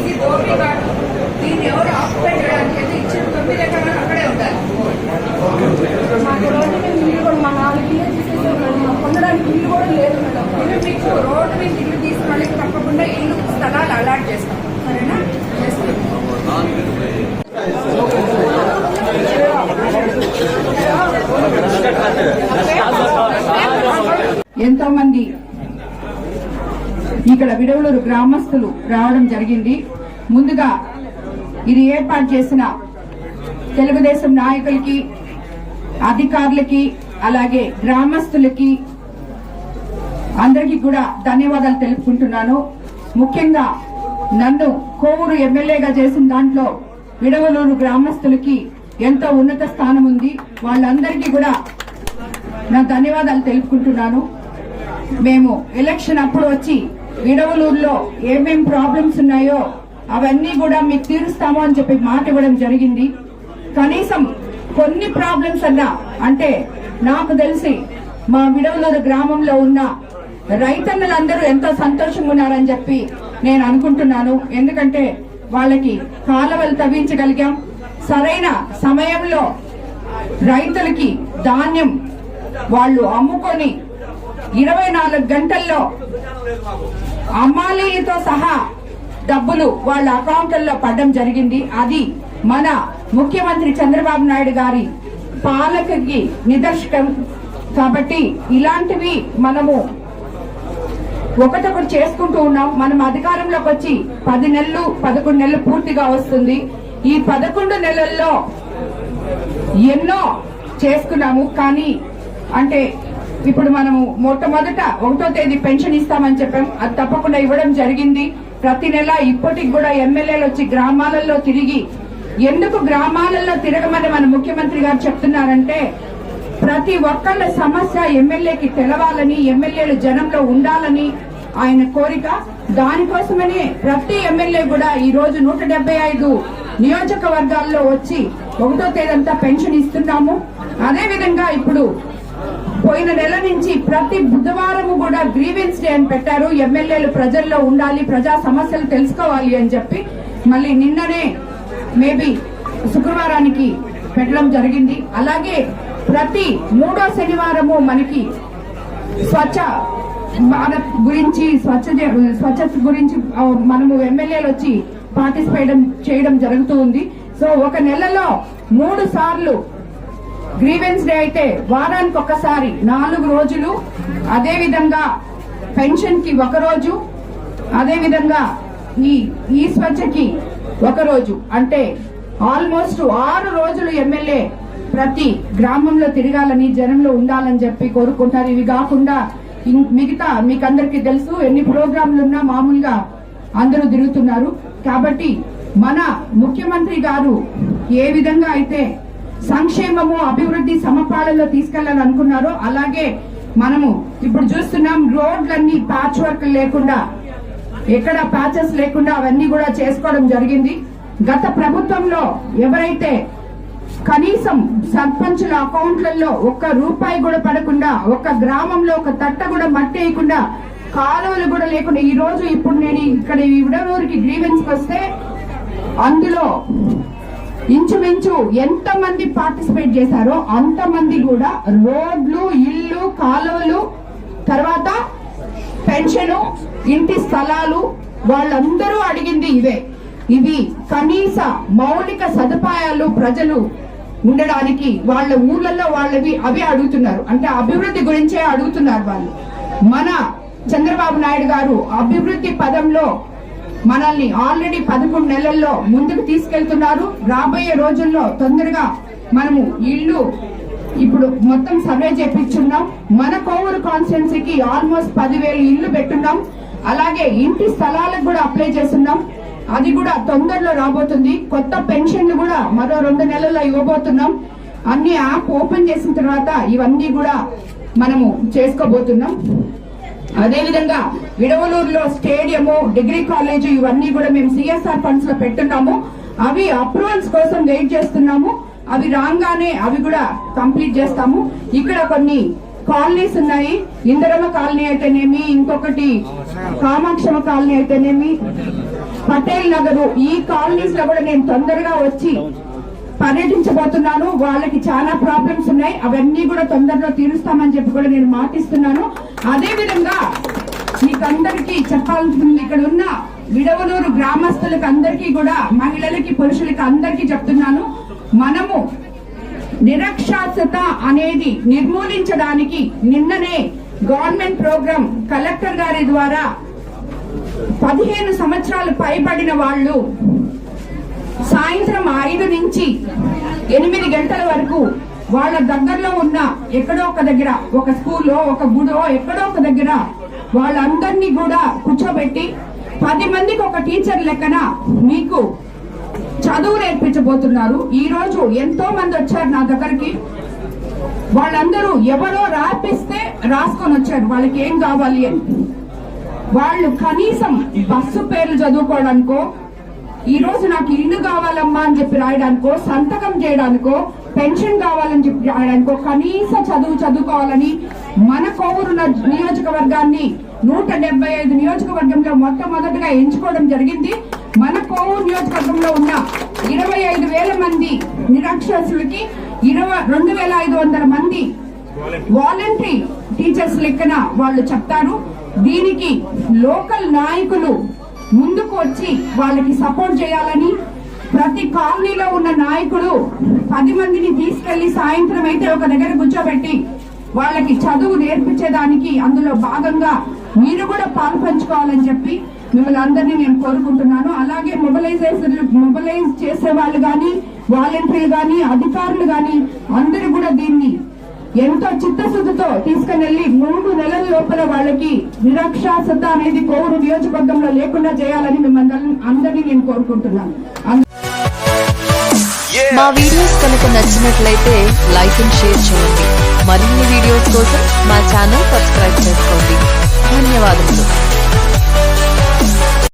ఇది OP card దీన్ని ఎవరు ఆక్యుపై చేయడానికి అయితే ఇచ్చిన తొమ్మిది ఎకరాలు అక్కడే ఉండాలి మాకు రోడ్డు మీద ఇల్లు కూడా పొందడానికి ఇల్లు లేదు మేడం. ఇల్లు మీకు రోడ్డు మీద ఇల్లు తీసిన వాళ్ళకి తప్పకుండా ఇల్లు స్థలాలు అలాట్ చేస్తాం. సరేనా చేస్తాం ఎంతో మంది ఇక్కడ విడవలూరు గ్రామస్తులు రావడం జరిగింది. ముందుగా ఇది ఏర్పాటు చేసిన తెలుగుదేశం నాయకులకి అధికారులకి అలాగే గ్రామస్తులకి అందరికీ కూడా ధన్యవాదాలు తెలుపుకుంటున్నాను. ముఖ్యంగా నన్ను కోవూరు ఎమ్మెల్యేగా చేసిన దాంట్లో విడవలూరు గ్రామస్తులకి ఎంతో ఉన్నత స్థానం ఉంది. వాళ్ళందరికీ కూడా నా ధన్యవాదాలు తెలుపుకుంటున్నాను. మేము ఎలక్షన్ అప్పుడు వచ్చి విడవలూరులో ఏమేం ప్రాబ్లమ్స్ ఉన్నాయో అవన్నీ కూడా మీకు తీరుస్తాము అని చెప్పి మాట ఇవ్వడం జరిగింది. కనీసం కొన్ని ప్రాబ్లమ్స్ అన్నా అంటే నాకు తెలిసి మా విడవలూరు గ్రామంలో ఉన్న రైతన్నలందరూ ఎంతో సంతోషంగా ఉన్నారని చెప్పి నేను అనుకుంటున్నాను. ఎందుకంటే వాళ్ళకి కాలువలు తవ్వించగలిగాం. సరైన సమయంలో రైతులకి ధాన్యం వాళ్ళు అమ్ముకొని ఇరవై నాలుగు గంటల్లో అమ్మాలయ్యతో సహా డబ్బులు వాళ్ళ అకౌంట్లలో పడడం జరిగింది. అది మన ముఖ్యమంత్రి చంద్రబాబు నాయుడు గారి పాలకకి నిదర్శకం. కాబట్టి ఇలాంటివి మనము ఒకటొకటి చేసుకుంటూ ఉన్నాం. మనం అధికారంలోకి వచ్చి పది నెలలు పదకొండు నెలలు పూర్తిగా వస్తుంది. ఈ పదకొండు నెలల్లో ఎన్నో చేసుకున్నాము. కానీ అంటే ఇప్పుడు మనము మొట్టమొదట ఒకటో తేదీ పెన్షన్ ఇస్తామని చెప్పాం అది తప్పకుండా ఇవ్వడం జరిగింది. ప్రతి నెల ఇప్పటికి కూడా ఎమ్మెల్యేలు వచ్చి గ్రామాలలో తిరిగి ఎందుకు గ్రామాలలో తిరగమని మన ముఖ్యమంత్రి గారు చెప్తున్నారంటే ప్రతి ఒక్కళ్ళ సమస్య ఎమ్మెల్యేకి తెలవాలని ఎమ్మెల్యేలు జనంలో ఉండాలని ఆయన కోరిక. దానికోసమనే ప్రతి ఎమ్మెల్యే కూడా ఈ రోజు నూట డెబ్బై ఐదు నియోజకవర్గాల్లో వచ్చి ఒకటో తేదంతా పెన్షన్ ఇస్తున్నాము. అదేవిధంగా ఇప్పుడు పోయిన నెల నుంచి ప్రతి బుధవారం కూడా గ్రీవెన్స్ డే అని పెట్టారు. ఎమ్మెల్యేలు ప్రజల్లో ఉండాలి ప్రజా సమస్యలు తెలుసుకోవాలి అని చెప్పి మళ్ళీ నిన్ననే మేబీ శుక్రవారానికి పెట్టడం జరిగింది. అలాగే ప్రతి మూడో శనివారము మనకి స్వచ్ఛ భారత్ గురించి స్వచ్ఛ స్వచ్ఛత గురించి మనము ఎమ్మెల్యేలు వచ్చి పార్టిసిపేట్ చేయడం జరుగుతూ ఉంది. సో ఒక నెలలో మూడు సార్లు గ్రీవెన్స్ డే అయితే వారానికి ఒకసారి నాలుగు రోజులు అదే విధంగా పెన్షన్కి ఒక రోజు అదే విధంగా ఈ ఈ స్వచ్ఛకి ఒక రోజు. అంటే ఆల్మోస్ట్ ఆరు రోజులు ఎమ్మెల్యే ప్రతి గ్రామంలో తిరగాలని జనంలో ఉండాలని చెప్పి కోరుకుంటారు. ఇవి కాకుండా ఇం- మిగతా మీకు అందరికీ తెలుసు ఎన్ని ప్రోగ్రాంలు ఉన్నా మామూలుగా అందరూ తిరుగుతున్నారు. కాబట్టి మన ముఖ్యమంత్రి గారు ఏ విధంగా అయితే సంక్షేమము అభివృద్ధి సమపాలలో తీసుకెళ్ళాలనుకున్నారో అలాగే మనము ఇప్పుడు చూస్తున్నాం రోడ్లన్నీ ప్యాచ్ వర్క్ లేకుండా ఎక్కడ ప్యాచెస్ లేకుండా అవన్నీ కూడా చేసుకోవడం జరిగింది. గత ప్రభుత్వంలో ఎవరైతే కనీసం సర్పంచుల అకౌంట్లలో ఒక్క రూపాయి కూడా పడకుండా ఒక్క గ్రామంలో ఒక తట్ట కూడా మట్టి వేయకుండా కాలువలు కూడా లేకుండా ఈ రోజు ఇప్పుడు నేను ఇక్కడ ఈ విడవూరికి గ్రీవెన్స్ వస్తే అందులో ఇంచుమించు ఎంత మంది పార్టిసిపేట్ చేశారో అంతమంది కూడా రోడ్లు ఇల్లు కాలువలు తర్వాత పెన్షన్ ఇంటి స్థలాలు వాళ్ళందరూ అడిగింది ఇవే. ఇవి కనీస మౌలిక సదుపాయాలు ప్రజలు ఉండడానికి వాళ్ళ ఊర్లలో వాళ్ళవి అవి అడుగుతున్నారు. అంటే అభివృద్ధి గురించే అడుగుతున్నారు వాళ్ళు. మన చంద్రబాబు నాయుడు గారు అభివృద్ధి పదంలో మనల్ని ఆల్రెడీ పదకొండు నెలల్లో ముందుకు తీసుకెళ్తున్నారు. రాబోయే రోజుల్లో తొందరగా మనము ఇల్లు ఇప్పుడు మొత్తం సర్వే చేపించున్నాం. మన కోవూరు కాన్స్టిట్యున్సీకి ఆల్మోస్ట్ పదివేలు ఇల్లు పెట్టున్నాం. అలాగే ఇంటి స్థలాలకు కూడా అప్లై చేస్తున్నాం. అది కూడా తొందరలో రాబోతుంది. కొత్త పెన్షన్లు కూడా మరో రెండు నెలల్లో ఇవ్వబోతున్నాం. అన్ని యాప్ ఓపెన్ చేసిన తర్వాత ఇవన్నీ కూడా మనము చేసుకోబోతున్నాం. అదేవిధంగా విడవలూరులో స్టేడియము డిగ్రీ కాలేజ్ ఇవన్నీ కూడా మేము సిఎస్ఆర్ ఫండ్స్లో పెట్టున్నాము. అవి అప్రూవల్స్ కోసం వెయిట్ చేస్తున్నాము. అవి రాగానే అవి కూడా కంప్లీట్ చేస్తాము. ఇక్కడ కొన్ని కాలనీస్ ఉన్నాయి. ఇందరమ్మ కాలనీ అయితేనేమి ఇంకొకటి కామాక్షమ కాలనీ అయితేనేమి పటేల్ నగరు. ఈ కాలనీస్లో కూడా నేను తొందరగా వచ్చి పర్యటించబోతున్నాను. వాళ్ళకి చాలా ప్రాబ్లమ్స్ ఉన్నాయి. అవన్నీ కూడా తొందరలో తీరుస్తామని చెప్పి కూడా నేను మాటిస్తున్నాను. అదేవిధంగా మీకందరికీ చెప్పాల్సింది ఇక్కడ ఉన్న విడవలూరు గ్రామస్తులకు అందరికీ కూడా మహిళలకి పురుషులకి అందరికీ చెప్తున్నాను. మనము నిరక్షాస్యత అనేది నిర్మూలించడానికి నిన్ననే గవర్నమెంట్ ప్రోగ్రాం కలెక్టర్ గారి ద్వారా పదిహేను సంవత్సరాలు పైబడిన వాళ్ళు సాయంత్రం ఐదు నుంచి ఎనిమిది గంటల వరకు వాళ్ళ దగ్గరలో ఉన్న ఎక్కడో ఒక దగ్గర ఒక స్కూల్లో ఒక గుడో ఎక్కడో ఒక దగ్గర వాళ్ళందరినీ కూడా కూర్చోబెట్టి పది మందికి ఒక టీచర్ లెక్కన మీకు చదువు నేర్పించబోతున్నారు. ఈ రోజు ఎంతో మంది వచ్చారు నా దగ్గరికి. వాళ్ళందరూ ఎవరో రాపిస్తే రాసుకొని వచ్చారు. వాళ్ళకి ఏం కావాలి అని. వాళ్ళు కనీసం బస్సు పేర్లు చదువుకోవడానికో ఈ రోజు నాకు ఇల్లు కావాలమ్మా అని చెప్పి రాయడానికో సంతకం చేయడానికో పెన్షన్ కావాలని చెప్పి రాయడానికో కనీస చదువు చదువుకోవాలని మన కోవూరు నియోజకవర్గాన్ని నూట డెబ్బై ఐదు నియోజకవర్గంలో మొట్టమొదటిగా ఎంచుకోవడం జరిగింది. మన కోవూరు నియోజకవర్గంలో ఉన్న ఇరవై ఐదు వేల మంది నిరక్షరాస్యులకి ఇరవై రెండు వేల ఐదు వందల మంది వాలంటరీ టీచర్స్ లెక్కన వాళ్ళు చెప్తారు. దీనికి లోకల్ నాయకులు ముందుకు వచ్చి వాళ్ళకి సపోర్ట్ చేయాలని ప్రతి కాలనీలో ఉన్న నాయకుడు పది మందిని తీసుకెళ్ళి సాయంత్రం అయితే ఒక దగ్గర కూర్చోబెట్టి వాళ్ళకి చదువు నేర్పించేదానికి అందులో భాగంగా మీరు కూడా పాలు పంచుకోవాలని చెప్పి మిమ్మల్ని అందరినీ నేను కోరుకుంటున్నాను. అలాగే మొబిలైజేషన్ మొబిలైజ్ చేసే వాళ్ళు కానీ వాలంటీర్లు కానీ అధికారులు కానీ అందరూ కూడా దీన్ని ఎంతో చిత్తశుద్ధితో తీసుకుని వెళ్ళి మూడు నెలల లోపల వాళ్ళకి నిరక్షరాస్యత అనేది కోవూరు నియోజకవర్గంలో లేకుండా చేయాలని మిమ్మల్ని అందరినీ నేను కోరుకుంటున్నాను. మా వీడియోస్ కనుక నచ్చినట్లయితే లైక్ అండ్ షేర్ చేయండి. మరిన్ని వీడియోస్ కోసం మా ఛానల్ సబ్స్క్రైబ్ చేసుకోండి. ధన్యవాదములు.